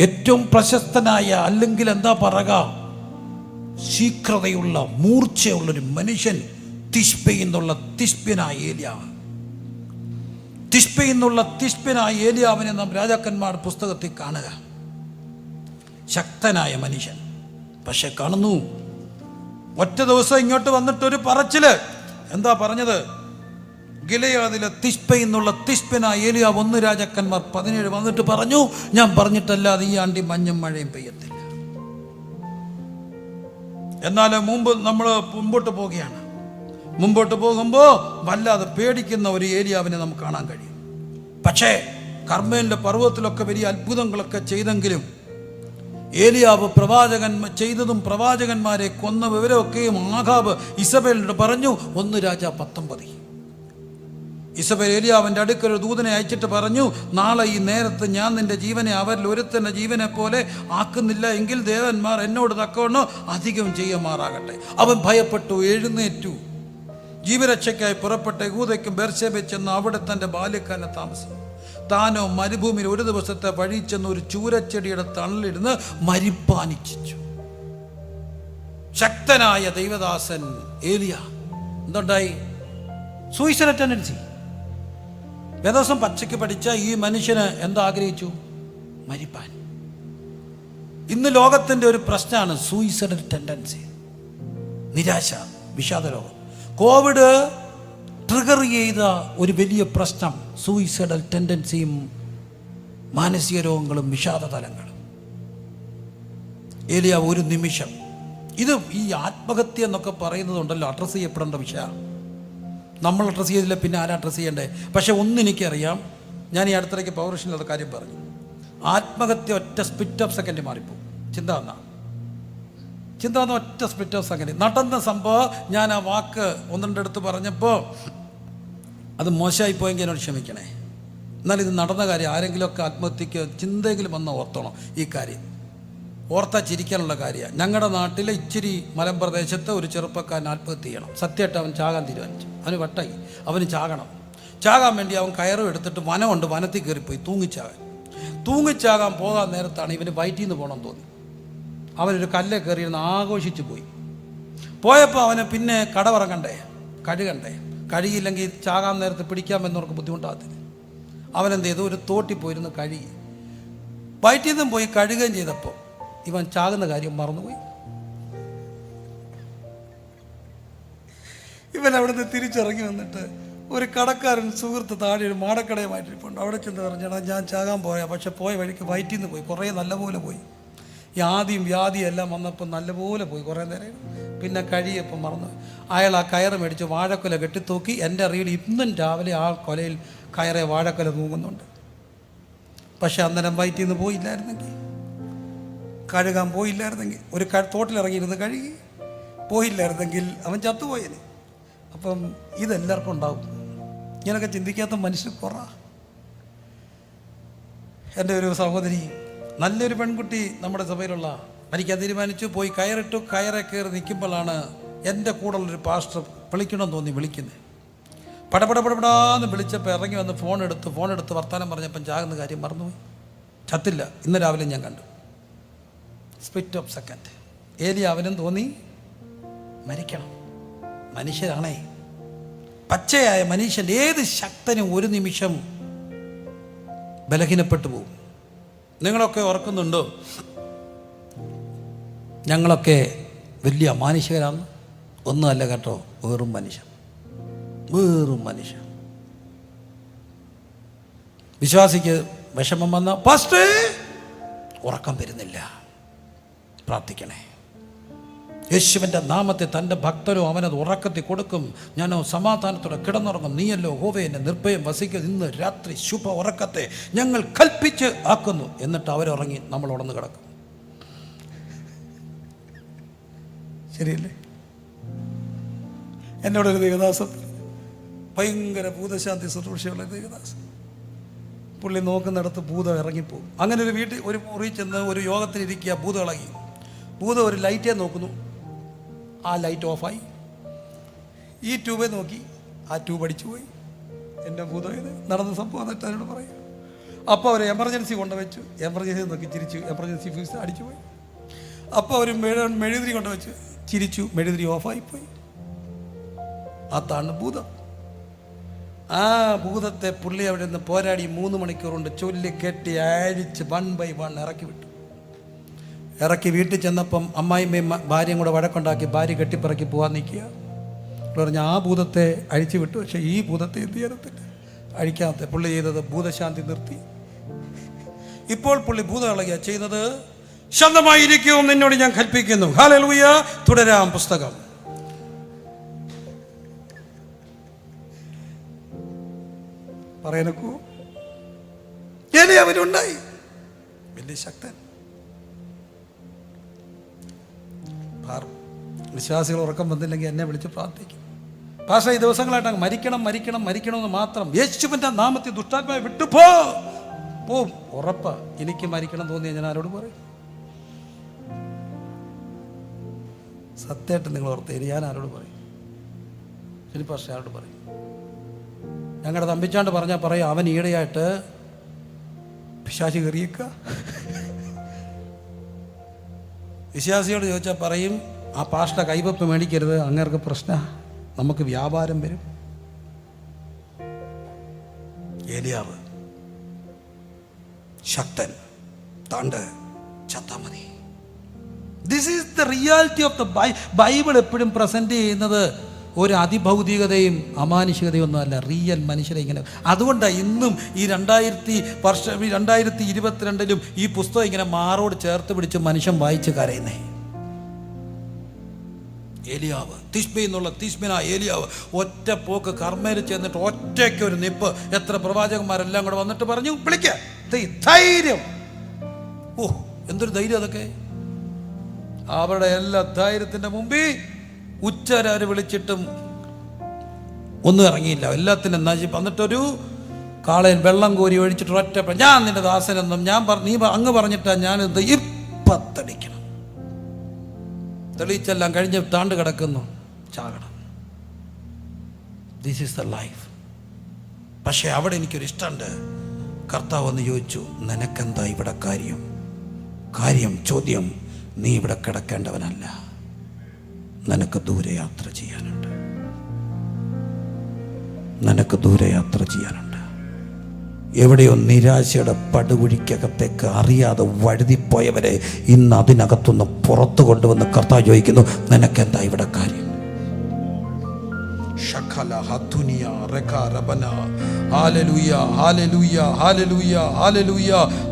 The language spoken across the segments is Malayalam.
ഏറ്റവും പ്രശസ്തനായ അല്ലെങ്കിൽ എന്താ പറയുക ശീക്രതയുള്ള മൂർച്ചയുള്ള ഒരു മനുഷ്യൻ തിഷ്പയെന്നുള്ള തിഷ്പ്യനായ ഏലിയാവ്. തിഷ്പയെന്നുള്ള തിഷ്പ്യനായ ഏലിയാവിനെ നാം രാജാക്കന്മാർ പുസ്തകത്തിൽ കാണുക. ശക്തനായ മനുഷ്യൻ. പക്ഷെ കാണുന്നു ഒറ്റ ദിവസം ഇങ്ങോട്ട് വന്നിട്ടൊരു പറച്ചിൽ. എന്താ പറഞ്ഞത്? ഗിലയാദിലെ തിഷ്പ എന്നുള്ള തിഷ്പനായ ഏലിയ ഒന്ന് രാജാക്കന്മാർ പതിനേഴ് വന്നിട്ട് പറഞ്ഞു ഞാൻ പറഞ്ഞിട്ടല്ലാതെ ഈ ആണ്ടി മഞ്ഞും മഴയും പെയ്യത്തില്ല. എന്നാൽ മുമ്പ് നമ്മൾ മുമ്പോട്ട് പോവുകയാണ്. മുമ്പോട്ട് പോകുമ്പോൾ വല്ലാതെ പേടിക്കുന്ന ഒരു ഏരിയാവിനെ നമുക്ക് കാണാൻ കഴിയും. പക്ഷേ കർമ്മേലിന്റെ പർവതത്തിലൊക്കെ വലിയ അത്ഭുതങ്ങളൊക്കെ ചെയ്തെങ്കിലും ഏലിയാവ് പ്രവാചകൻ ചെയ്തതും പ്രവാചകന്മാരെ കൊന്ന വിവരമൊക്കെയും ആഘാബ് ഇസബേലിനോട് പറഞ്ഞു ഒന്ന് രാജ പത്തൊമ്പതി. ഇസബേൽ അടുക്കൽ ഒരു ദൂതനെ അയച്ചിട്ട് പറഞ്ഞു നാളെ ഈ നേരത്ത് ഞാൻ നിന്റെ ജീവനെ അവരിൽ ഒരുത്തന്റെ ജീവനെ പോലെ ആക്കുന്നില്ല എങ്കിൽ ദേവന്മാർ എന്നോട് തക്കവണ്ണോ അധികം ചെയ്യുമാറാകട്ടെ. അവൻ ഭയപ്പെട്ടു എഴുന്നേറ്റു. ജീവരക്ഷയ്ക്കായി പുറപ്പെട്ട ഗൂതയ്ക്കും ബെർശേബെ ചെന്ന് അവിടെ തന്റെ ബാല്യക്കാരനെ താമസം താനോ മരുഭൂമിയിൽ ഒരു ദിവസത്തെ വഴി ചെന്ന് ഒരു ചൂരച്ചെടിയുടെ തണലിരുന്ന് മരിപ്പാനിച്ചു ശക്തനായ ദൈവദാസൻ ഏലിയ എന്തുണ്ടായി? സൂയിസൈഡ് ടെൻഡൻസി വേദോസം പച്ചയ്ക്ക് പഠിച്ച ഈ മനുഷ്യന് എന്താഗ്രഹിച്ചു? മരിപ്പാൻ. ഇന്ന് ലോകത്തിന്റെ ഒരു പ്രശ്നമാണ് സൂയിസൈഡൽ ടെൻഡൻസി നിരാശ വിഷാദരോഗം കോവിഡ് ട്രിഗർ ചെയ്ത ഒരു വലിയ പ്രശ്നം സൂയിസൈഡൽ ടെൻഡൻസിയും മാനസിക രോഗങ്ങളും വിഷാദതലങ്ങളും ഏലിയ ഒരു നിമിഷം. ഇത് ഈ ആത്മഹത്യ എന്നൊക്കെ പറയുന്നതുണ്ടല്ലോ അഡ്രസ്സ് ചെയ്യപ്പെടേണ്ട വിഷയമാണ് നമ്മൾ അഡ്രസ്സ് ചെയ്തില്ല പിന്നെ ആരാ അഡ്രസ്സ് ചെയ്യണ്ടേ? പക്ഷേ ഒന്ന് എനിക്കറിയാം ഞാൻ ഈ അടുത്തിടയ്ക്ക് പൗരുഷനിലുള്ള കാര്യം പറഞ്ഞു. ആത്മഹത്യ ഒറ്റ സ്പിറ്റ് ഓഫ് സെക്കൻഡ് മാറിപ്പോകും ചിന്ത എന്നാ ചിന്ത എന്ന ഒറ്റ സ്പിറ്റ് ഓഫ് സെക്കൻഡ് നടന്ന സംഭവം ഞാൻ ആ വാക്ക് ഒന്നിന്റെ അടുത്ത് പറഞ്ഞപ്പോൾ അത് മോശമായി പോയെങ്കിൽ എന്നോട് ക്ഷമിക്കണേ. എന്നാൽ ഇത് നടന്ന കാര്യം ആരെങ്കിലുമൊക്കെ ആത്മഹത്യക്ക് ചിന്തയെങ്കിലും വന്ന് ഓർത്തണം ഈ കാര്യം. ഓർത്താ ചിരിക്കാനുള്ള കാര്യമാണ് ഞങ്ങളുടെ നാട്ടിലെ ഇച്ചിരി മലമ്പ്രദേശത്ത് ഒരു ചെറുപ്പക്കാരൻ ആത്മഹത്യ ചെയ്യണം. സത്യമായിട്ട് അവൻ ചാകാൻ തീരുമാനിച്ചു. അവന് വട്ടായി. അവന് ചാകണം. ചാകാൻ വേണ്ടി അവൻ കയറും എടുത്തിട്ട് വനമുണ്ട് വനത്തിൽ കയറിപ്പോയി. തൂങ്ങിച്ചാകാൻ. തൂങ്ങിച്ചാകാൻ പോകാൻ നേരത്താണ് ഇവന് വയറ്റിൽ നിന്ന് പോകണം തോന്നി. അവനൊരു കല്ലെ കയറിയിരുന്ന് ആഘോഷിച്ച് പോയി. പോയപ്പോൾ അവനെ പിന്നെ കടവറങ്ങണ്ടേ? കഴുകണ്ടേ? കഴുകിയില്ലെങ്കിൽ ചാകാൻ നേരത്ത് പിടിക്കാമെന്നവർക്ക് ബുദ്ധിമുട്ടാകത്തില്ല. അവനെന്ത് ചെയ്തു? ഒരു തോട്ടി പോയിരുന്ന് കഴുകി. വയറ്റിൽ നിന്നും പോയി കഴുകുകയും ചെയ്തപ്പോൾ ഇവൻ ചാകുന്ന കാര്യം മറന്നുപോയി. ഇവൻ അവിടുന്ന് തിരിച്ചിറങ്ങി വന്നിട്ട് ഒരു കടക്കാരൻ സുഹൃത്ത് താഴെ ഒരു മാടക്കടയുമായിട്ടിരിപ്പുണ്ട്. അവിടെ ചെന്ന് പറഞ്ഞാൽ ഞാൻ ചാകാൻ പോയാ. പക്ഷെ പോയ വഴിക്ക് വയറ്റിൽ നിന്ന് പോയി. കുറേ നല്ലപോലെ പോയി. യാതിയും വ്യാധിയും എല്ലാം വന്നപ്പോൾ നല്ലപോലെ പോയി കുറേ നേരം. പിന്നെ കഴിയപ്പം മറന്നു. അയാൾ ആ കയറ് മേടിച്ച് വാഴക്കൊല കെട്ടിത്തൂക്കി എന്റെ അറിയിൽ ഇന്നും രാവിലെ ആ കൊലയിൽ കയറെ വാഴക്കൊല തൂങ്ങുന്നുണ്ട്. പക്ഷെ അന്നേരം വയറ്റിൽ നിന്ന് പോയില്ലായിരുന്നെങ്കിൽ കഴുകാൻ പോയില്ലായിരുന്നെങ്കിൽ ഒരു തോട്ടിലിറങ്ങിയിരുന്ന് കഴുകി പോയില്ലായിരുന്നെങ്കിൽ അവൻ ചത്തുപോയേനെ. അപ്പം ഇതെല്ലാവർക്കും ഉണ്ടാവും. ഇങ്ങനൊക്കെ ചിന്തിക്കാത്ത മനുഷ്യർ കുറ. എന്റെ ഒരു സഹോദരി നല്ലൊരു പെൺകുട്ടി നമ്മുടെ സഭയിലുള്ള മരിക്കാൻ തീരുമാനിച്ചു പോയി കയറിട്ടു കയറെ കയറി നിൽക്കുമ്പോഴാണ് എന്റെ കൂടെയുള്ളൊരു പാസ്റ്റർ വിളിക്കണമെന്ന് തോന്നി വിളിക്കുന്നത് പടപടപടപടാന്ന് വിളിച്ചപ്പോൾ ഇറങ്ങി വന്ന് ഫോൺ എടുത്ത് ഫോൺ എടുത്ത് വർത്തമാനം പറഞ്ഞപ്പം ചാകുന്ന കാര്യം മറന്നുപോയി. ചത്തില്ല. ഇന്ന് രാവിലെ ഞാൻ കണ്ടു. സ്പിറ്റ് ഓഫ് സെക്കൻഡ് ഏലി അവനും തോന്നി മരിക്കണം. മനുഷ്യരാണേ. പച്ചയായ മനുഷ്യൻ ഏത് ശക്തനും ഒരു നിമിഷം ബലഹീനപ്പെട്ടു പോകും നിങ്ങളൊക്കെ ഓർക്കുന്നുണ്ടോ? ഞങ്ങളൊക്കെ വലിയ അമാനുഷികരാണ്. ഒന്നുമല്ല കേട്ടോ വേറും മനുഷ്യൻ. വേറും മനുഷ്യൻ. വിശ്വാസിക്ക് വിഷമം വന്ന ഫസ്റ്റ് ഉറക്കം വരുന്നില്ല. പ്രാർത്ഥിക്കണേ. യേശുവിന്റെ നാമത്തെ തന്റെ ഭക്തരോ അവനത് ഉറക്കത്തി കൊടുക്കും. ഞാനോ സമാധാനത്തോടെ കിടന്നുറങ്ങും. നീയല്ലോ ഹോവേ എന്നെ നിർഭയം വസിക്കുക ഇന്ന് രാത്രി ശുഭ ഉറക്കത്തെ ഞങ്ങൾ കൽപ്പിച്ച് ആക്കുന്നു. എന്നിട്ട് അവരുറങ്ങി നമ്മൾ ഉടന്ന് കിടക്കും. ശരിയല്ലേ? എന്നോടൊരു ദേവദാസം ഭയങ്കര ഭൂതശാന്തി ശുശ്രൂഷയുള്ള ദേവദാസം പുള്ളി നോക്കുന്നിടത്ത് ഭൂതം ഇറങ്ങിപ്പോകും. അങ്ങനെ ഒരു വീട്ടിൽ ഒരു മുറി ചെന്ന് ഒരു യോഗത്തിനിരിക്കുക ഭൂതം ഇളകി. ഭൂതം ഒരു ലൈറ്റേ നോക്കുന്നു. ആ ലൈറ്റ് ഓഫായി ഈ ട്യൂബെ നോക്കി. ആ ട്യൂബ് അടിച്ചു പോയി. എന്റെ ഭൂതം ഇത് നടന്ന സംഭവം എന്നിട്ട് അതിനോട് പറയും. അപ്പോൾ അവർ എമർജൻസി കൊണ്ടുവച്ചു. എമർജൻസി നോക്കി ചിരിച്ചു. എമർജൻസി ഫ്യൂസ് അടിച്ചു പോയി. അപ്പോൾ അവർ മെഴു മെഴുതിരി കൊണ്ടുവച്ചു ചിരിച്ചു. മെഴുതിരി ഓഫായിപ്പോയി അതാണ് ഭൂതം. ആ ഭൂതത്തെ പുള്ളി അവിടെ നിന്ന് പോരാടി മൂന്ന് മണിക്കൂർ കൊണ്ട് ചൊല്ലി കെട്ടി അഴിച്ച് വൺ ബൈ വൺ ഇറക്കി വിട്ടു. ഇറക്കി വീട്ടിൽ ചെന്നപ്പം അമ്മായിമ്മയും ഭാര്യയും കൂടെ വഴക്കുണ്ടാക്കി ഭാര്യ കെട്ടിപ്പിറക്കി പോകാൻ നിൽക്കുക. പറഞ്ഞ ആ ഭൂതത്തെ അഴിച്ചു വിട്ടു. പക്ഷെ ഈ ഭൂതത്തെ എന്ത് ചെയ്യത്തില്ല അഴിക്കാത്ത. പുള്ളി ചെയ്തത് ഭൂതശാന്തി നിർത്തി. ഇപ്പോൾ പുള്ളി ഭൂതം ഇളകിയ ചെയ്യുന്നത് ശാന്തമായിരിക്കും. നിന്നോട് ഞാൻ കൽപ്പിക്കുന്നു. ഹാലലൂയ തുടരാം പുസ്തകം. പറയാനൊക്കൂ ഇനി അവനുണ്ടായി. വലിയ ശക്തൻ. പാർ വിശ്വാസികൾ ഉറക്കം വന്നില്ലെങ്കിൽ എന്നെ വിളിച്ച് പ്രാർത്ഥിക്കും. പാഷ ഈ ദിവസങ്ങളായിട്ട് അങ്ങ് മരിക്കണം മരിക്കണം മരിക്കണമെന്ന് മാത്രം യേശുവിന്റെ നാമത്തിൽ ദുഷ്ടാത്മാവ് വിട്ടുപോ പോവും ഉറപ്പ്. എനിക്ക് മരിക്കണം തോന്നിയ ഞാൻ ആരോട് പറയും? സത്യമായിട്ട് നിങ്ങൾ ഓർത്ത് ഞാൻ ആരോട് പറയും? ശരി പാഷ ആരോട് പറയും? ഞങ്ങളുടെ തമ്പിച്ചാണ്ട് പറഞ്ഞാൽ പറയും അവൻ ഈടെയായിട്ട് പിശാചി കയറിയേക്ക. വിശ്വാസിയോട് ചോദിച്ചാൽ പറയും ആ പാഷ്ട കൈവപ്പ് മേടിക്കരുത് അങ്ങേർക്ക് പ്രശ്ന നമുക്ക് വ്യാപാരം വരും. ഏലിയാവ്. ശക്തൻ താണ്ട് ചത്താ മതി. This is the reality of the Bible എപ്പോഴും പ്രസന്റ് ചെയ്യുന്നത് ഒരു അതിഭൗതികതയും അമാനുഷികതയും ഒന്നുമല്ല റിയൽ മനുഷ്യരെ ഇങ്ങനെ. അതുകൊണ്ടാണ് ഇന്നും ഈ രണ്ടായിരത്തി വർഷം രണ്ടായിരത്തി ഇരുപത്തിരണ്ടിലും ഈ പുസ്തകം ഇങ്ങനെ മാറോട് ചേർത്ത് പിടിച്ച് മനുഷ്യൻ വായിച്ച് കരയുന്നേ. ഏലിയാവ് തിസ്മി എന്നുള്ള തിസ്മിന ഏലിയാവ് ഒറ്റ പോക്ക് കർമ്മയിൽ ചെന്നിട്ട് ഒറ്റയ്ക്ക് ഒരു നിപ്പ്. എത്ര പ്രവാചകന്മാരെല്ലാം കൂടെ വന്നിട്ട് പറഞ്ഞു വിളിക്ക ധൈര്യം. ഓ എന്തൊരു ധൈര്യം അതൊക്കെ. അവരുടെ എല്ലാ ധൈര്യത്തിന്റെ മുമ്പിൽ ഉച്ചരാര് വിളിച്ചിട്ടും ഒന്നും ഇറങ്ങിയില്ല. എല്ലാത്തിനും നശിപ്പ് എന്നിട്ടൊരു കാളയൻ വെള്ളം കോരി ഒഴിച്ചിട്ട് ഒറ്റ ഞാൻ നിന്റെ ദാസനെന്നും ഞാൻ നീ അങ്ങ് പറഞ്ഞിട്ടാ ഞാനിത് ഇപ്പത്തടിക്കണം തെളിയിച്ചെല്ലാം കഴിഞ്ഞ് താണ്ട് കിടക്കുന്നു. ചാകണം. ദിസ് ഈസ് ദ ലൈഫ് പക്ഷേ അവിടെ എനിക്കൊരു ഇഷ്ടമുണ്ട്. കർത്താവ് എന്ന് ചോദിച്ചു നിനക്കെന്താ ഇവിടെ കാര്യം? കാര്യം ചോദ്യം നീ ഇവിടെ കിടക്കേണ്ടവനല്ല. നിനക്ക് ദൂരെ യാത്ര ചെയ്യാനുണ്ട്. നിനക്ക് ദൂരെ യാത്ര ചെയ്യാനുണ്ട്. എവിടെയോ നിരാശയുടെ പടുകുഴിക്കകത്തേക്ക് അറിയാതെ വഴുതിപ്പോയവരെ ഇന്ന് അതിനകത്തുനിന്ന് പുറത്തു കൊണ്ടുവന്ന് കർത്താവ് ചോദിക്കുന്നു നിനക്കെന്താ ഇവിടെ കാര്യം? ശഖല ഹത്തുനിയ റക റബന. ഹാലലൂയ ഹാലലൂയ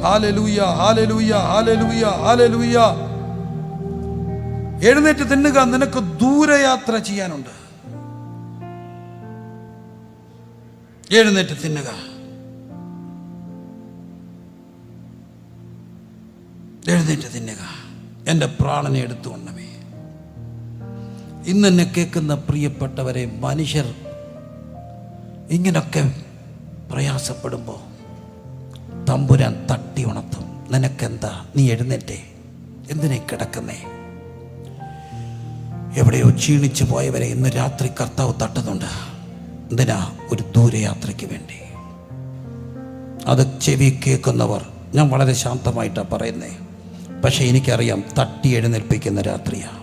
ഹാലലൂയ ഹാലലൂയ. എഴുന്നേറ്റ് തിന്നുക നിനക്ക് ദൂരയാത്ര ചെയ്യാനുണ്ട്. എഴുന്നേറ്റ് തിന്നുക. എഴുന്നേറ്റ് തിന്നുക. എന്റെ പ്രാണനെ എടുത്തുകൊണ്ടമേ ഇന്ന് എന്നെ കേൾക്കുന്ന പ്രിയപ്പെട്ടവരെ മനുഷ്യർ ഇങ്ങനൊക്കെ പ്രയാസപ്പെടുമ്പോൾ തമ്പുരാൻ തട്ടി ഉണർത്തും. നിനക്കെന്താ? നീ എഴുന്നേറ്റേ. എന്തിനെ കിടക്കുന്നേ? എവിടെയോ ക്ഷീണിച്ചു പോയവരെ ഇന്ന് രാത്രി കർത്താവ് തട്ടുന്നുണ്ട്. എന്തിനാ ഒരു ദൂരയാത്രയ്ക്ക് വേണ്ടി? അത് ചെവി കേൾക്കുന്നവർ ഞാൻ വളരെ ശാന്തമായിട്ടാണ് പറയുന്നത് പക്ഷേ എനിക്കറിയാം തട്ടി എഴുന്നേൽപ്പിക്കുന്ന രാത്രിയാണ്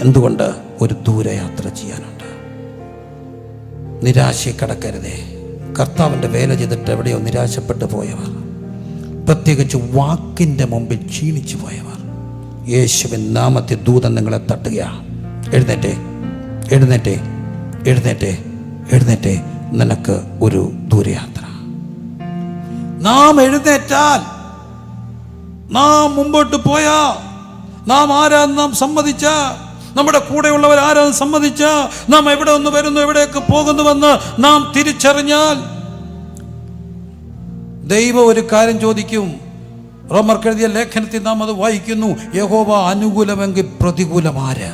എന്തുകൊണ്ട് ഒരു ദൂരയാത്ര ചെയ്യാനുണ്ട്? നിരാശ കടക്കരുതേ. കർത്താവിന്റെ വേല ചെയ്തിട്ട് എവിടെയോ നിരാശപ്പെട്ടു പോയവർ പ്രത്യേകിച്ച് വാക്കിന്റെ മുമ്പിൽ ക്ഷീണിച്ചു പോയവർ. യേശുവിൻ നാമത്തെ ദൂതൻ നിങ്ങളെ തട്ടുകയാ. എഴുന്നേറ്റേ എഴുന്നേറ്റേ എഴുന്നേറ്റേ എഴുന്നേറ്റേ. നിനക്ക് ഒരു ദൂരയാത്ര. നാം എഴുന്നേറ്റാൽ നാം മുമ്പോട്ട് പോയാ. നാം ആരാന്ന് നാം സമ്മതിച്ച. നമ്മുടെ കൂടെയുള്ളവർ ആരാന്ന് സമ്മതിച്ച. നാം എവിടെ ഒന്ന് വരുന്നു എവിടെയൊക്കെ പോകുന്നുവെന്ന് നാം തിരിച്ചറിഞ്ഞാൽ ദൈവം ഒരു കാര്യം ചോദിക്കും. റോമർക്ക് എഴുതിയ ലേഖനത്തിൽ നാം അത് വായിക്കുന്നു. യഹോവ അനുകൂലമെങ്കിൽ പ്രതികൂലമാര്?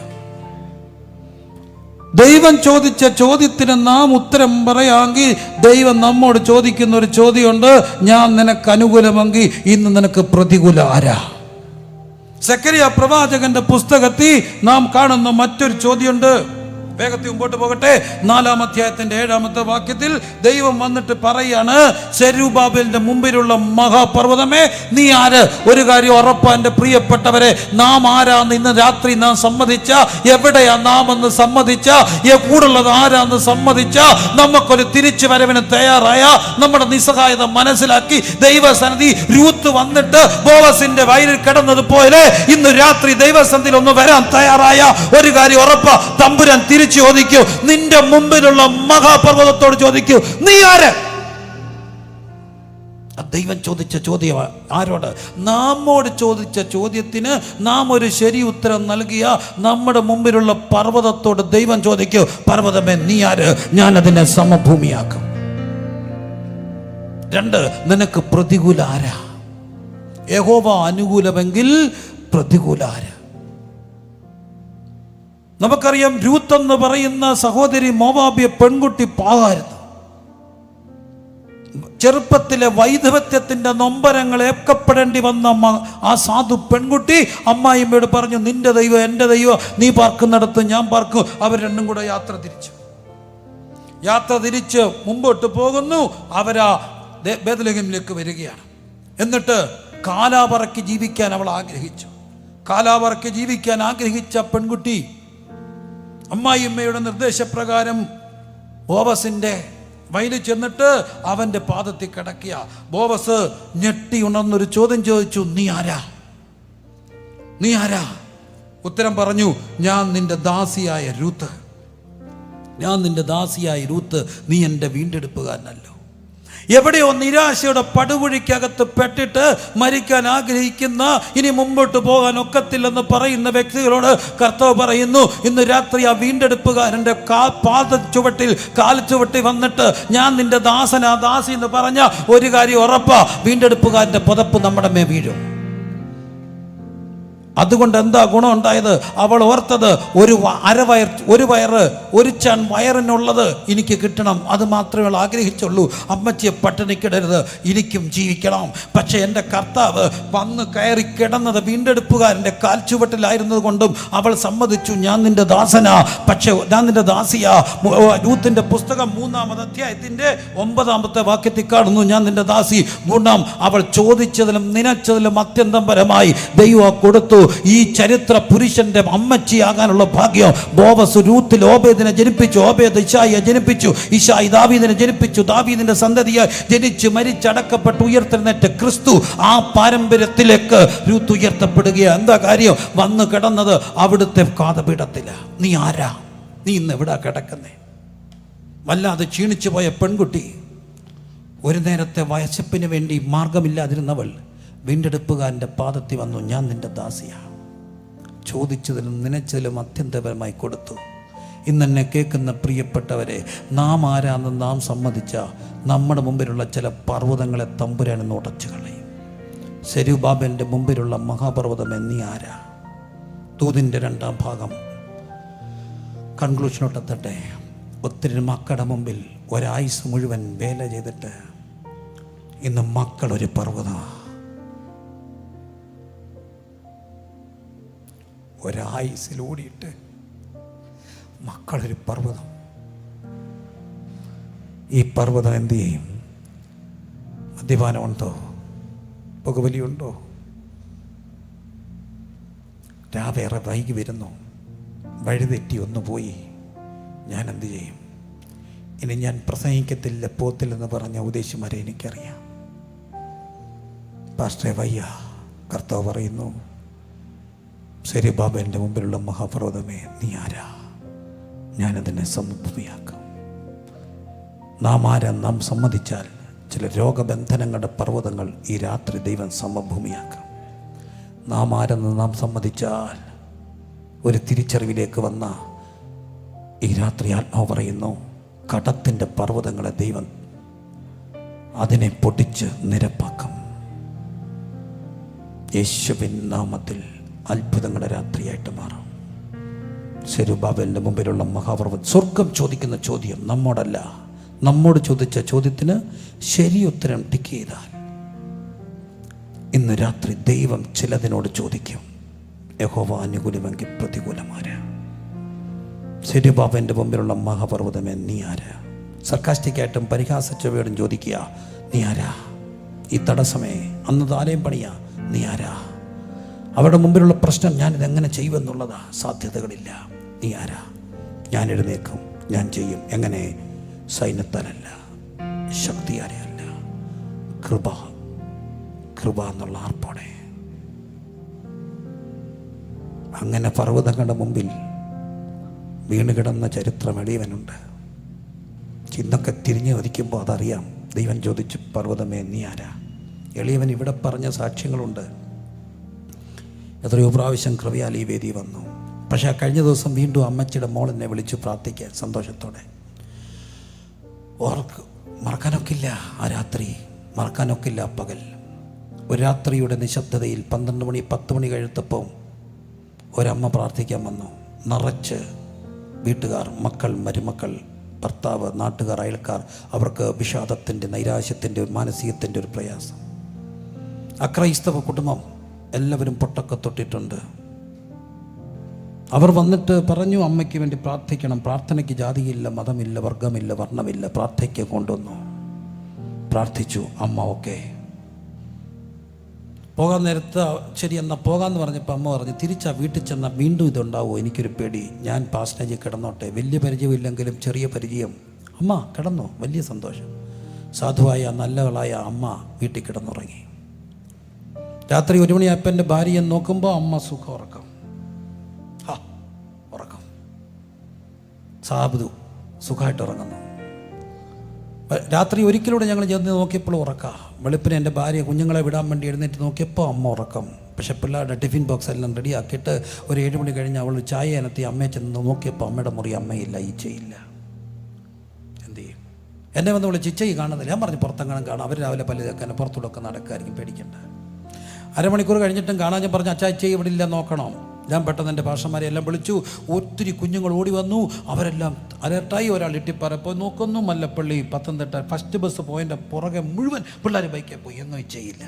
ദൈവം ചോദിച്ച ചോദ്യത്തിന് നാം ഉത്തരം പറയാമെങ്കിൽ ദൈവം നമ്മോട് ചോദിക്കുന്ന ഒരു ചോദ്യമുണ്ട്. ഞാൻ നിനക്ക് അനുകൂലമെങ്കിൽ ഇന്ന് നിനക്ക് പ്രതികൂല ആരാ സക്കരിയ പ്രവാചകന്റെ പുസ്തകത്തിൽ നാം കാണുന്ന മറ്റൊരു ചോദ്യമുണ്ട്. വേഗത്തിൽ മുമ്പോട്ട് പോകട്ടെ. നാലാം അധ്യായത്തിന്റെ ഏഴാമത്തെ വാക്യത്തിൽ ദൈവം വന്നിട്ട് പറയാണ് സെരുബാബലിന്റെ മുമ്പിലുള്ള മഹാപർവതമേ നീ ആര്? ഒരു കാര്യം ഉറപ്പാ പ്രിയപ്പെട്ടവരെ നാം ആരാന്ന് ഇന്ന് രാത്രി നാം സമ്മതിച്ച എവിടെയാ നാം എന്ന് സമ്മതിച്ച കൂടുള്ളത് ആരാന്ന് സമ്മതിച്ച നമുക്കൊരു തിരിച്ചു വരവിന് തയ്യാറായ നമ്മുടെ നിസ്സഹായത മനസ്സിലാക്കി ദൈവസന്നിധി രൂത്ത് വന്നിട്ട് ബോവസിന്റെ വയലിൽ കിടന്നതുപോലെ ഇന്ന് രാത്രി ദൈവസന്നിധിയിൽ ഒന്ന് വരാൻ തയ്യാറായ ഒരു കാര്യം ഉറപ്പാ തമ്പുരാൻ തിരിച്ചു ചോദിക്കൂ. നിന്റെ മുമ്പിലുള്ള മഹാപർവതത്തോട് ചോദിക്കൂ. നീ ആര്? ദൈവം ചോദിച്ച ചോദ്യം ആരോട്? നമ്മോട് ചോദിച്ച ചോദ്യത്തിന് നാം ഒരു ശരി ഉത്തരം നൽകിയ നമ്മുടെ മുമ്പിലുള്ള പർവതത്തോട് ദൈവം ചോദിക്കൂ. പർവതമേ നീ ആര്? ഞാൻ അതിനെ സമഭൂമിയാക്കും. രണ്ട് നിനക്ക് പ്രതികൂല ആരാ യഹോവ അനുകൂലമെങ്കിൽ പ്രതികൂല ആരാ നമുക്കറിയാം രൂത്ത് എന്ന് പറയുന്ന സഹോദരി മോവാബിയ പെൺകുട്ടി പാകായിരുന്നു ചെറുപ്പത്തിലെ വൈധവത്യത്തിന്റെ നൊമ്പരങ്ങൾ ഏക്കപ്പെടേണ്ടി വന്ന അമ്മ ആ സാധു പെൺകുട്ടി അമ്മായിമ്മയോട് പറഞ്ഞു നിന്റെ ദൈവം എന്റെ ദൈവം നീ പാർക്കുന്നിടത്ത് ഞാൻ പാർക്കും. അവർ രണ്ടും കൂടെ യാത്ര തിരിച്ചു. യാത്ര തിരിച്ച് മുമ്പോട്ട് പോകുന്നു. അവരാ ബേദലഹിമിലേക്ക് വരികയാണ്. എന്നിട്ട് കാലാപറയ്ക്ക് ജീവിക്കാൻ അവൾ ആഗ്രഹിച്ചു. കാലാപറയ്ക്ക് ജീവിക്കാൻ ആഗ്രഹിച്ച പെൺകുട്ടി അമ്മായിയമ്മയുടെ നിർദ്ദേശപ്രകാരം ബോവസിന്റെ വയലിൽ ചെന്നിട്ട് അവന്റെ പാദത്തിൽ കിടക്കിയ ബോവസ് ഞെട്ടി ഉണർന്നൊരു ചോദ്യം ചോദിച്ചു നീ ആരാ? നീ ആരാ? ഉത്തരം പറഞ്ഞു ഞാൻ നിന്റെ ദാസിയായ രൂത്ത്. ഞാൻ നിന്റെ ദാസിയായ രൂത്ത്. നീ എന്റെ വീണ്ടെടുപ്പുകാരനല്ലോ. എവിടെയോ നിരാശയുടെ പടുകുഴിക്കകത്ത് പെട്ടിട്ട് മരിക്കാൻ ആഗ്രഹിക്കുന്ന ഇനി മുമ്പോട്ട് പോകാൻ ഒക്കത്തില്ലെന്ന് പറയുന്ന വ്യക്തികളോട് കർത്താവ് പറയുന്നു ഇന്ന് രാത്രി ആ വീണ്ടെടുപ്പുകാരന്റെ കാ പാദ ചുവട്ടിൽ കാൽ ചുവട്ടിൽ വന്നിട്ട് ഞാൻ നിന്റെ ദാസനാ ദാസി എന്ന് പറഞ്ഞ ഒരു കാര്യം ഉറപ്പാ വീണ്ടെടുപ്പുകാരന്റെ പുതപ്പ് നമ്മുടെ മേ വീഴും. അതുകൊണ്ട് എന്താ ഗുണം ഉണ്ടായത് അവൾ ഓർത്തത് ഒരു അരവയർ ഒരു വയറ് ഒരു ചൺ വയറിനുള്ളത് എനിക്ക് കിട്ടണം. അത് മാത്രമേ അവൾ ആഗ്രഹിച്ചുള്ളൂ. അമ്മച്ചിയെ പട്ടിണിക്കിടരുത്. എനിക്കും ജീവിക്കണം. പക്ഷേ എന്റെ കർത്താവ് വന്ന് കയറി കിടന്നത് വീണ്ടെടുപ്പുകാരന്റെ കാൽച്ചുവട്ടിലായിരുന്നത് കൊണ്ടും അവൾ സമ്മതിച്ചു ഞാൻ നിന്റെ ദാസനാ. പക്ഷേ ഞാൻ നിന്റെ ദാസിയാ. യൂത്തിന്റെ പുസ്തകം മൂന്നാമത് അധ്യായത്തിന്റെ ഒമ്പതാമത്തെ വാക്യത്തിൽ കാണുന്നു ഞാൻ നിന്റെ ദാസി. ഗുണം അവൾ ചോദിച്ചതിലും നിനച്ചതിലും അത്യന്തം പരമായി ദൈവം കൊടുത്തു. ഈ ചരിത്ര പുരുഷന്റെ അമ്മച്ചിയാകാനുള്ള ഭാഗ്യം. ബോവസ് രൂത്തിൽ ഓബേദിനെ ജനിപ്പിച്ചു ഓബേദ് ജനിപ്പിച്ചു ഇഷായി ദാവീദിനെ ജനിപ്പിച്ചു. ദാവീദിന്റെ സന്തതിയെ ജനിച്ച് മരിച്ചടക്കപ്പെട്ട് ഉയർത്തെഴുന്നേറ്റ ക്രിസ്തു ആ പാരമ്പര്യത്തിലേക്ക് രൂത്ത് ഉയർത്തപ്പെടുകയാണ്. എന്താ കാര്യം? വന്ന് കിടന്നത് അവിടുത്തെ കാതപീഠത്തില. നീ ആരാ? നീ ഇന്ന് എവിടാ കിടക്കുന്നേ? വല്ലാതെ ക്ഷീണിച്ചു പോയ പെൺകുട്ടി ഒരു നേരത്തെ വയസ്സപ്പിന് വേണ്ടി മാർഗമില്ലാതിരുന്നവൾ വീണ്ടെടുപ്പുകാരന്റെ പാദത്തിൽ വന്നു. ഞാൻ നിന്റെ ദാസിയാണ് ചോദിച്ചതിലും നനച്ചതിലും അത്യന്തപരമായി കൊടുത്തു. ഇന്നെന്നെ കേൾക്കുന്ന പ്രിയപ്പെട്ടവരെ നാം ആരാന്ന് നാം സമ്മതിച്ച നമ്മുടെ മുമ്പിലുള്ള ചില പർവതങ്ങളെ തമ്പുരാനെന്ന് ഉടച്ചു കളയും. സെരുബാബലിന്റെ മുമ്പിലുള്ള മഹാപർവതം എന്നീ ആരാ? തൂതിന്റെ രണ്ടാം ഭാഗം. കൺക്ലൂഷനോട്ടെത്തട്ടെ ഒത്തിരി മക്കളുടെ മുമ്പിൽ ഒരായുസ് മുഴുവൻ വേല ചെയ്തിട്ട് ഇന്ന് മക്കളൊരു പർവതമാണ് ഒരായുസിലൂടിയിട്ട് മക്കളൊരു പർവതം. ഈ പർവതം എന്ത് ചെയ്യും? മദ്യപാനമുണ്ടോ? പുകവലിയുണ്ടോ? രാവേറെ വൈകി വരുന്നു. വഴിതെറ്റി ഒന്ന് പോയി ഞാൻ എന്ത് ചെയ്യും? ഇനി ഞാൻ പ്രസംഗിക്കത്തില്ല പോത്തില്ലെന്ന് പറഞ്ഞ ഉദ്ദേശിമാരെ എനിക്കറിയാം. പാസ്റ്റേ വയ്യ കർത്താവ് പറയുന്നു ശരി ബാബ എന്റെ മുമ്പിലുള്ള മഹാപർവതമേ നീ ആരാ? ഞാനതിനെ സമഭൂമിയാക്കും നാം ആരാ? നാം സമ്മതിച്ചാൽ ചില രോഗബന്ധനങ്ങളുടെ പർവതങ്ങൾ ഈ രാത്രി ദൈവം സമഭൂമിയാക്കാം. നാം ആരെന്ന് നാം സമ്മതിച്ചാൽ ഒരു തിരിച്ചറിവിലേക്ക് വന്ന ഈ രാത്രി ആത്മാവ് പറയുന്നു കടത്തിന്റെ പർവതങ്ങളെ ദൈവം അതിനെ പൊടിച്ച് നിരപ്പാക്കും. യേശുവിൻ നാമത്തിൽ അത്ഭുതങ്ങളുടെ രാത്രിയായിട്ട് മാറും. സെരുബാബലിന്റെ മുമ്പിലുള്ള മഹാപർവതം സ്വർഗം ചോദിക്കുന്ന ചോദ്യം നമ്മോടല്ല. നമ്മോട് ചോദിച്ച ചോദ്യത്തിന് ശരി ഉത്തരം ടിക്ക് ചെയ്താൽ. ഇന്ന് രാത്രി ദൈവം ചിലതിനോട് ചോദിക്കും. യഹോവ അനുകൂലമെങ്കിൽ പ്രതികൂലമാരാ സെരുബാബന്റെ മുമ്പിലുള്ള മഹാപർവതമേ നീ ആരാ? സർക്കാസ്റ്റിക്കായിട്ടും പരിഹാസച്ചവയോടും ചോദിക്കുക നീ ആരാ? ഈ തടസ്സമേ അന്ന് താലേം പണിയാ നീ ആരാ? അവരുടെ മുമ്പിലുള്ള പ്രശ്നം ഞാനിത് എങ്ങനെ ചെയ്യുമെന്നുള്ളതാ സാധ്യതകളില്ല. നീ ആരാ? ഞാൻ എഴുന്നേക്കും ഞാൻ ചെയ്യും. എങ്ങനെ? സൈന്യത്താലല്ല ശക്തിയാലല്ല കൃപ. കൃപ എന്നുള്ള ആർപ്പോടെ? അങ്ങനെ പർവതങ്ങളുടെ മുമ്പിൽ വീണ് കിടന്ന ചരിത്രം എളിയവനുണ്ട്. ഇന്നൊക്കെ തിരിഞ്ഞു വധിക്കുമ്പോൾ അതറിയാം. ദൈവം ചോദിച്ചു പർവതമേ നീ ആരാ? എളിയവൻ ഇവിടെ പറഞ്ഞ സാക്ഷ്യങ്ങളുണ്ട്. എത്രയോ പ്രാവശ്യം കൃപയാൽ ഈ വേദി വന്നു. പക്ഷേ കഴിഞ്ഞ ദിവസം വീണ്ടും അമ്മച്ചിയുടെ മോൾ എന്നെ വിളിച്ചു പ്രാർത്ഥിക്കാൻ സന്തോഷത്തോടെ. ഓർക്ക് മറക്കാനൊക്കില്ല ആ രാത്രി മറക്കാനൊക്കില്ല പകൽ. ഒരു രാത്രിയുടെ നിശബ്ദതയിൽ പന്ത്രണ്ട് മണി പത്ത് മണി കഴിത്തപ്പോൾ ഒരമ്മ പ്രാർത്ഥിക്കാൻ വന്നു. നിറച്ച് വീട്ടുകാർ മക്കൾ മരുമക്കൾ ഭർത്താവ് നാട്ടുകാർ അയൽക്കാർ അവർക്ക് വിഷാദത്തിന്റെ നൈരാശ്യത്തിന്റെ ഒരു മാനസികത്തിന്റെ ഒരു പ്രയാസം. അക്രൈസ്തവ കുടുംബം എല്ലാവരും പൊട്ടൊക്കെ തൊട്ടിട്ടുണ്ട്. അവർ വന്നിട്ട് പറഞ്ഞു അമ്മയ്ക്ക് വേണ്ടി പ്രാർത്ഥിക്കണം. പ്രാർത്ഥനയ്ക്ക് ജാതിയില്ല മതമില്ല വർഗമില്ല വർണമില്ല. പ്രാർത്ഥിക്ക കൊണ്ടുവന്നു. പ്രാർത്ഥിച്ചു അമ്മ ഓക്കെ. പോകാൻ നേരത്ത് ശരി എന്നാൽ പോകാമെന്ന് പറഞ്ഞപ്പോൾ അമ്മ പറഞ്ഞു തിരിച്ചാ വീട്ടിൽ ചെന്നാൽ വീണ്ടും ഇതുണ്ടാവുമോ എനിക്കൊരു പേടി. ഞാൻ പാസ്റ്റേജ് കിടന്നോട്ടെ. വലിയ പരിചയമില്ലെങ്കിലും ചെറിയ പരിചയം. അമ്മ കിടന്നു. വലിയ സന്തോഷം. സാധുവായ നല്ലവളായ അമ്മ വീട്ടിൽ കിടന്നുറങ്ങി. രാത്രി ഒരു മണിയായപ്പോൾ എന്റെ ഭാര്യയെ നോക്കുമ്പോൾ അമ്മ സുഖം ഉറക്കം. ഹാ ഉറക്കം. സാബുദു സുഖമായിട്ട് ഉറങ്ങുന്നു. രാത്രി ഒരിക്കലൂടെ ഞങ്ങൾ ചെന്ന് നോക്കിയപ്പോൾ ഉറക്കാം. വെളുപ്പിന് എന്റെ ഭാര്യ കുഞ്ഞുങ്ങളെ വിടാൻ വേണ്ടി എഴുന്നേറ്റ് നോക്കിയപ്പോൾ അമ്മ ഉറക്കം. പക്ഷെ പിള്ളേരുടെ ടിഫിൻ ബോക്സ് എല്ലാം റെഡിയാക്കിയിട്ട് ഒരു ഏഴ് മണി കഴിഞ്ഞ് അവൾ ചായ അനത്തി അമ്മയെ ചെന്ന് നോക്കിയപ്പോൾ അമ്മയുടെ മുറി അമ്മയില്ല ഈച്ചയില്ല. എന്ത് ചെയ്യും? എന്നെ വന്ന് വിളിച്ച് ഇച്ചയി കാണുന്നില്ല. ഞാൻ പറഞ്ഞു പുറത്തെങ്ങാനും കാണാം. അവർ രാവിലെ പല്ല് തേക്കാൻ പുറത്തൂടെ ഒക്കെ നടക്കായിരിക്കും പേടിക്കണ്ട. അരമണിക്കൂർ കഴിഞ്ഞിട്ടും കാണാൻ ഞാൻ പറഞ്ഞു അച്ചാ ഇച്ചയി ഇവിടെ ഇല്ല നോക്കണം. ഞാൻ പെട്ടെന്ന് എന്റെ ഭാഷമാരെ എല്ലാം വിളിച്ചു. ഒത്തിരി കുഞ്ഞുങ്ങൾ ഓടി വന്നു. അവരെല്ലാം അലർട്ടായി. ഒരാൾ ഇട്ടിപ്പാറ പോയി നോക്കുന്നു. മല്ലപ്പള്ളി പത്തനംതിട്ട ഫസ്റ്റ് ബസ് പോയതിന്റെ പുറകെ മുഴുവൻ പിള്ളേർ ബൈക്കിൽ പോയി. എന്നും ചെയ്യില്ല.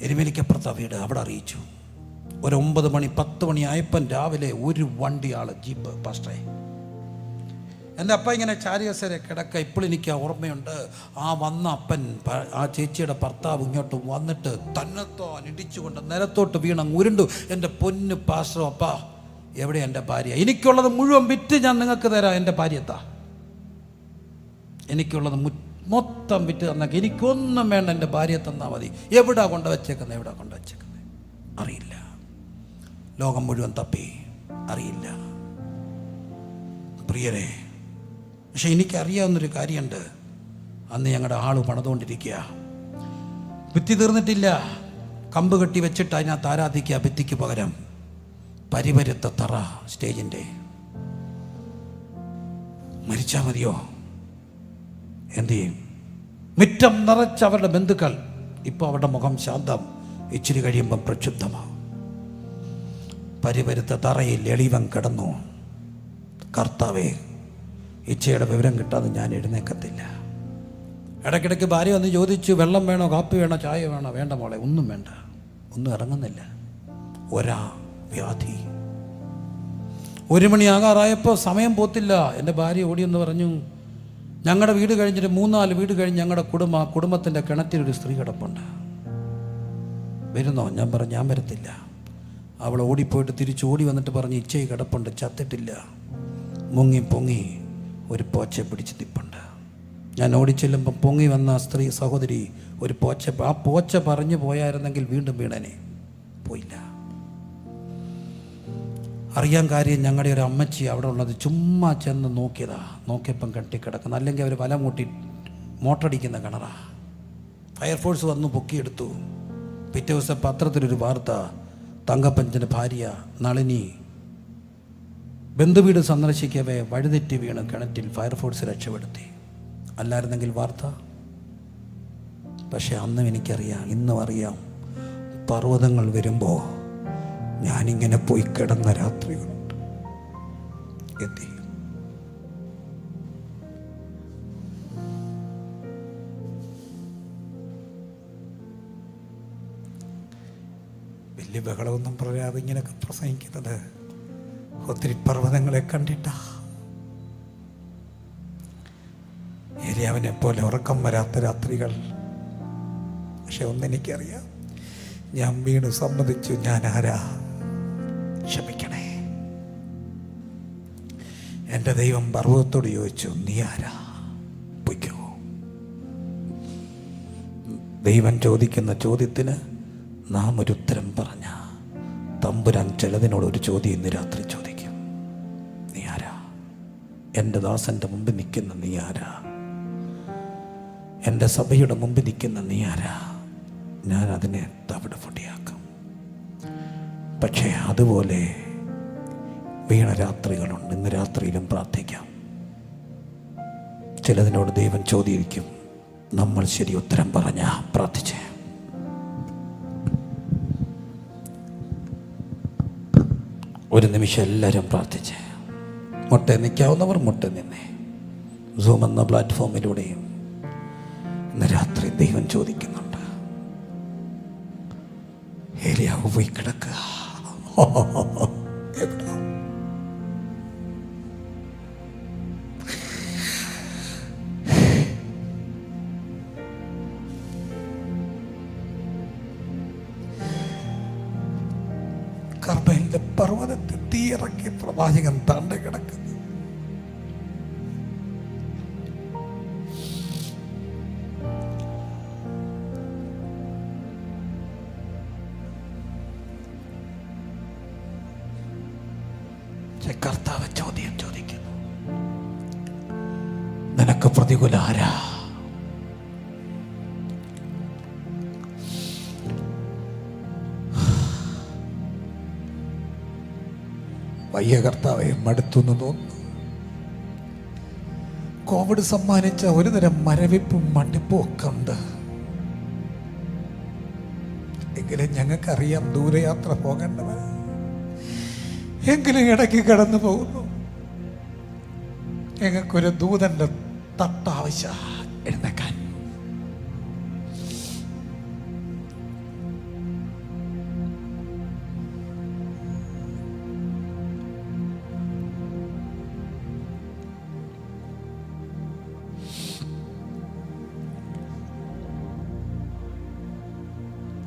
എരുമേലിക്കപ്പുറത്ത് വീട് അവിടെ അറിയിച്ചു. ഒരു ഒമ്പത് മണി പത്ത് മണി ആയപ്പം രാവിലെ ഒരു വണ്ടി ആൾ ജീപ്പ് പാസ്റ്റേ എന്റെ അപ്പ ഇങ്ങനെ ചാരിയസരെ കിടക്ക ഇപ്പോൾ എനിക്ക് ഓർമ്മയുണ്ട്. ആ വന്ന അപ്പൻ ആ ചേച്ചിയുടെ ഭർത്താവ് ഇങ്ങോട്ട് വന്നിട്ട് തന്നത്തോ ഇടിച്ചുകൊണ്ട് നിലത്തോട്ട് വീണങ്ങ് ഉരുണ്ടു. എന്റെ പൊന്ന് പാസ്റ്റർ അപ്പ എവിടെ എന്റെ ഭാര്യ? എനിക്കുള്ളത് മുഴുവൻ വിറ്റ് ഞാൻ നിങ്ങൾക്ക് തരാം എന്റെ ഭാര്യത്താ എനിക്കുള്ളത് മൊത്തം വിറ്റ് തന്നേക്ക്. എനിക്കൊന്നും വേണ്ട എന്റെ ഭാര്യ തന്നാൽ മതി. എവിടാ കൊണ്ട് വെച്ചേക്കുന്നത് എവിടാ കൊണ്ട് വെച്ചേക്കുന്നത് അറിയില്ല. ലോകം മുഴുവൻ തപ്പി. അറിയില്ല. പ്രിയരെ പക്ഷെ എനിക്കറിയാവുന്നൊരു കാര്യമുണ്ട്. അന്ന് ഞങ്ങളുടെ ആൾ പണിതുകൊണ്ടിരിക്കുക ഭിത്തി തീർന്നിട്ടില്ല. കമ്പ് കെട്ടി വെച്ചിട്ട് അതിനകത്ത് ആരാധിക്കുക ഭിത്തിക്ക് പകരം? പരിപരുത്ത തറ സ്റ്റേജിന്റെ മരിച്ചാൽ മതിയോ? എന്ത് ചെയ്യും? മുറ്റം നിറച്ച അവരുടെ ബന്ധുക്കൾ ഇപ്പോൾ അവരുടെ മുഖം ശാന്തം ഇച്ചിരി കഴിയുമ്പം പ്രക്ഷുബ്ധമാവും പരിപരുത്ത തറയിൽ എളിവൻ കിടന്നു. കർത്താവേ ഇച്ചയുടെ വിവരം കിട്ടാതെ ഞാൻ എഴുന്നേക്കത്തില്ല. ഇടയ്ക്കിടയ്ക്ക് ഭാര്യ വന്ന് ചോദിച്ചു വെള്ളം വേണോ കാപ്പി വേണോ ചായ വേണോ? വേണ്ട മോളെ ഒന്നും വേണ്ട. ഒന്നും ഇറങ്ങുന്നില്ല. ഒരാ വ്യാധി. ഒരു മണിയാകാറായപ്പോൾ സമയം പോത്തില്ല. എന്റെ ഭാര്യ ഓടിയെന്ന് പറഞ്ഞു ഞങ്ങളുടെ വീട് കഴിഞ്ഞിട്ട് മൂന്നാൽ വീട് കഴിഞ്ഞ് ഞങ്ങളുടെ കുടുംബ കുടുംബത്തിന്റെ കിണറ്റിലൊരു സ്ത്രീ കിടപ്പുണ്ട്. വരുന്നോ? ഞാൻ പറഞ്ഞു ഞാൻ വരത്തില്ല. അവൾ ഓടിപ്പോയിട്ട് തിരിച്ച് ഓടി വന്നിട്ട് പറഞ്ഞ് ഇച്ചയി കിടപ്പുണ്ട് ചത്തിട്ടില്ല. മുങ്ങി പൊങ്ങി ഒരു പോച്ച പിടിച്ച് തിപ്പുണ്ട് ഞാൻ ഓടിച്ചെല്ലുമ്പോൾ പൊങ്ങി വന്ന സ്ത്രീ സഹോദരി ഒരു പോച്ച ആ പോച്ച പറഞ്ഞു പോയായിരുന്നെങ്കിൽ വീണ്ടും വീണനെ. പോയില്ല. അറിയാൻ കാര്യം ഞങ്ങളുടെ ഒരു അമ്മച്ചി അവിടെ ഉള്ളത് ചുമ്മാ ചെന്ന് നോക്കിയതാ. നോക്കിയപ്പം കെട്ടിക്കിടക്കുന്നു അല്ലെങ്കിൽ അവർ വല മൂട്ടി മോട്ടടിക്കുന്ന കിണറാ. ഫയർഫോഴ്സ് വന്ന് പൊക്കിയെടുത്തു. പിറ്റേ ദിവസം പത്രത്തിലൊരു വാർത്ത തങ്കപ്പഞ്ചന്റെ ഭാര്യ നളിനി ബന്ധുവീട് സന്ദർശിക്കവേ വഴിതെറ്റി വീണ് കിണറ്റിൽ ഫയർഫോഴ്സ് രക്ഷപ്പെടുത്തി. അല്ലായിരുന്നെങ്കിൽ വാർത്ത? പക്ഷെ അന്നും എനിക്കറിയാം ഇന്നും അറിയാം. പർവതങ്ങൾ വരുമ്പോൾ ഞാനിങ്ങനെ പോയി കിടന്ന രാത്രിയുണ്ട്. എത്തി. വലിയ ബഹളമൊന്നും പറയാതെ ഇങ്ങനെയൊക്കെ പ്രസംഗിക്കുന്നത് ഒത്തിരി പർവതങ്ങളെ കണ്ടിട്ട. ഏരിയാവിനെ പോലെ ഉറക്കം വരാത്ത രാത്രികൾ. പക്ഷെ ഒന്നെനിക്കറിയാം ഞാൻ വീണ് സമ്മതിച്ചു ഞാൻ ആരാ? ക്ഷമിക്കണേ. എന്റെ ദൈവം പർവതത്തോട് ചോദിച്ചു നീ ആരാ? പൊയ്ക്കോ. ദൈവം ചോദിക്കുന്ന ചോദ്യത്തിന് നാം ഒരു ഉത്തരം പറഞ്ഞ. തമ്പുരാൻ ചിലതിനോട് ഒരു ചോദ്യം ഇന്ന് രാത്രി ആരാ എന്റെ ദാസന്റെ മുമ്പിൽ നിൽക്കുന്ന നീ ആരാ? എന്റെ സഭയുടെ മുമ്പിൽ നിൽക്കുന്ന നീ ആരാ? ഞാൻ അതിനെ തവിട പൊടിയാക്കും പക്ഷേ അതുപോലെ വീണ രാത്രികളുണ്ട്. ഇന്ന് രാത്രിയിലും പ്രാർത്ഥിക്കാം. ചിലതിനോട് ദൈവം ചോദിക്കും നമ്മൾ ശരി ഉത്തരം പറഞ്ഞ പ്രാർത്ഥിച്ചേ. ഒരു നിമിഷം എല്ലാവരും പ്രാർത്ഥിച്ചേ. മുട്ട നിൽക്കാവുന്നവർ മുട്ട നിന്നേ. സൂം എന്ന പ്ലാറ്റ്ഫോമിലൂടെയും ഇന്ന് രാത്രി ദൈവം ചോദിക്കുന്നുണ്ട്. പോയി കിടക്കുക പർവതത്തെ പർവതത്തിൽ തീയിറക്കി പ്രവാചകൻ നിനക്ക് പ്രതികൂല ആരാ? വയ്യ കർത്താവെ മടുത്തു എന്ന് തോന്നുന്നു. കോവിഡ് സമ്മാനിച്ച ഒരു തരം മരവിപ്പും മടുപ്പും ഒക്കെ ഉണ്ട്. എങ്കിലും ഞങ്ങൾക്കറിയാം ദൂരയാത്ര പോകേണ്ടവർ എങ്കിലും ഇടയ്ക്ക് കടന്നു പോകുന്നു. ഞങ്ങൾക്കൊരു ദൂതന്റെ തട്ടാവശ്യ എഴുന്നേക്കാൻ.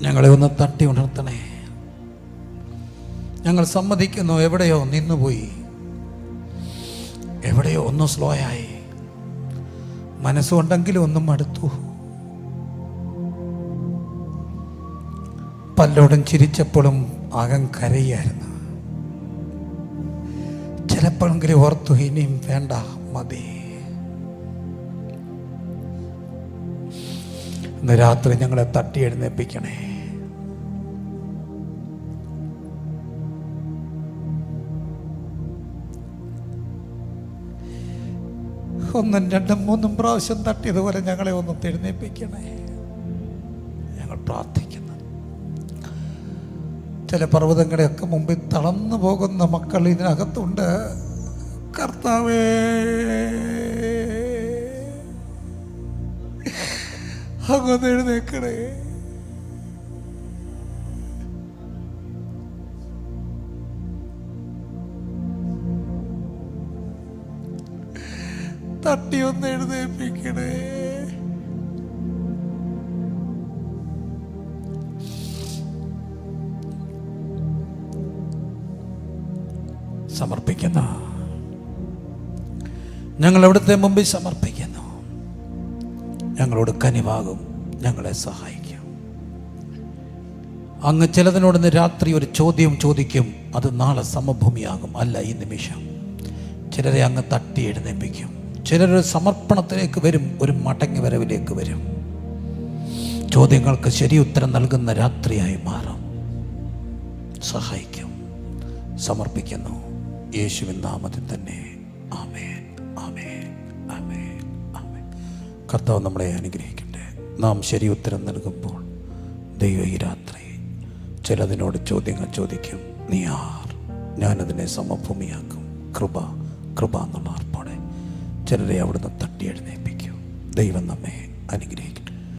ഞങ്ങളെ ഒന്ന് തട്ടി ഉണർത്തണേ. ഞങ്ങൾ സമ്മതിക്കുന്നു എവിടെയോ നിന്നുപോയി. എവിടെയോ ഒന്ന് സ്ലോ ആയി മനസ്സുകൊണ്ടെങ്കിലും ഒന്നും മടുത്തു. പല്ലോടും ചിരിച്ചപ്പോഴും അകം കരയായിരുന്നു. ചിലപ്പോഴെങ്കിലും ഓർത്തു ഇനിയും വേണ്ട മതി. ഇന്ന് രാത്രി ഞങ്ങളെ തട്ടി എഴുന്നേൽപ്പിക്കണേ ഒന്നും രണ്ടും മൂന്നും പ്രാവശ്യം തട്ടിയതുപോലെ ഞങ്ങളെ ഒന്ന് തെഴുന്നേപ്പിക്കണേ ഞങ്ങൾ പ്രാർത്ഥിക്കുന്നു. ചില പർവതങ്ങളുടെയൊക്കെ മുമ്പിൽ തളർന്നു പോകുന്ന മക്കൾ ഇതിനകത്തുണ്ട്. കർത്താവേ. അങ്ങൊന്ന് എഴുന്നേക്കണേ തട്ടി ഒന്ന് എഴുന്നേൽപ്പിക്കണേ. സമർപ്പിക്കുന്നു. ഞങ്ങൾ അവിടുത്തെ മുമ്പിൽ സമർപ്പിക്കുന്നു. ഞങ്ങളോട് കനിവാകും ഞങ്ങളെ സഹായിക്കും. അങ്ങ് ചിലതിനോട് രാത്രി ഒരു ചോദ്യം ചോദിക്കും അത് നാളെ സമഭൂമിയാകും. അല്ല ഈ നിമിഷം. ചിലരെ അങ്ങ് തട്ടി എഴുന്നേൽപ്പിക്കും. ചിലരൊരു സമർപ്പണത്തിലേക്ക് വരും ഒരു മടങ്ങി വരവിലേക്ക് വരും. ചോദ്യങ്ങൾക്ക് ശരി ഉത്തരം നൽകുന്ന രാത്രിയായി മാറും. സഹായിക്കും. സമർപ്പിക്കുന്നു. യേശുവിൻ നാമത്തിൽ തന്നെ. ആമേൻ. ആമേൻ. ആമേൻ. ആമേൻ. കർത്താവ് നമ്മളെ അനുഗ്രഹിക്കട്ടെ. നാം ശരി ഉത്തരം നൽകുമ്പോൾ ദൈവം ഈ രാത്രി ചിലതിനോട് ചോദ്യങ്ങൾ ചോദിക്കും. നീ ആർ? ഞാനതിനെ സമഭൂമിയാക്കും. കൃപ കൃപ എന്നുള്ള ആർപ്പോടെ ചിലരെ അവിടുന്ന് തട്ടി എഴുന്നേൽപ്പിക്കും ദൈവം നമ്മെ അനുഗ്രഹിക്കും